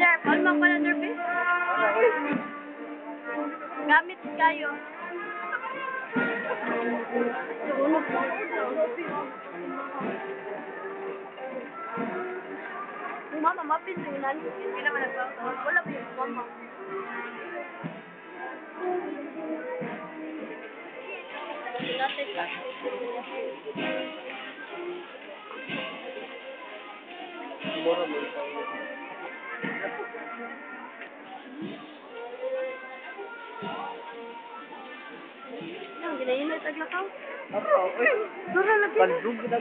Kalma pala, Derby. Gamit kayo. Mama, mapin sa ilan. Hindi naman nagkakaroon. Wala pa yung mama. Dati ka. Tomorrow may isang Yung ginainit aglakaw. Ako, uy. Dura lagi. Bandog na